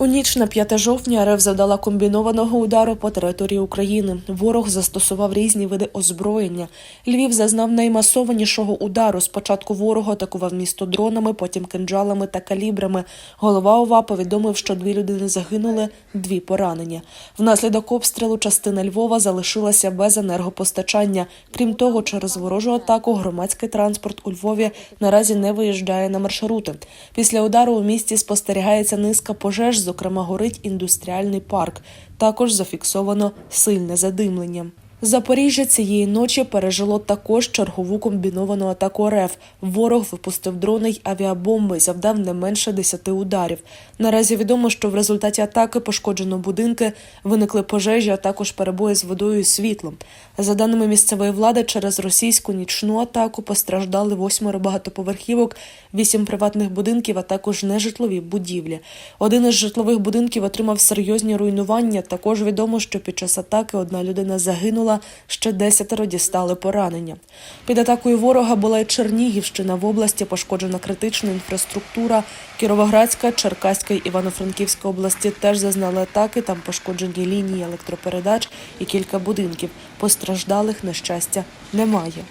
У ніч на 5 жовтня РФ завдала комбінованого удару по території України. Ворог застосував різні види озброєння. Львів зазнав наймасованішого удару. Спочатку ворог атакував місто дронами, потім кинджалами та калібрами. Голова ОВА повідомив, що дві людини загинули, дві поранені. Внаслідок обстрілу частина Львова залишилася без енергопостачання. Крім того, через ворожу атаку громадський транспорт у Львові наразі не виїжджає на маршрути. Після удару у місті спостерігається низка пожеж, зокрема горить індустріальний парк. Також зафіксовано сильне задимлення. Запоріжжя цієї ночі пережило також чергову комбіновану атаку РФ. Ворог випустив дрони й авіабомби, і завдав не менше 10 ударів. Наразі відомо, що в результаті атаки пошкоджено будинки, виникли пожежі, а також перебої з водою і світлом. За даними місцевої влади, через російську нічну атаку постраждали восьмеро багатоповерхівок, вісім приватних будинків, а також нежитлові будівлі. Один із житлових будинків отримав серйозні руйнування. Також відомо, що під час атаки одна людина загинула, ще десятеро дістали поранення. Під атакою ворога була й Чернігівщина. В області пошкоджена критична інфраструктура. Кіровоградська, Черкаська і Івано-Франківська області теж зазнали атаки. Там пошкоджені лінії електропередач і кілька будинків. Постраждалих, на щастя, немає.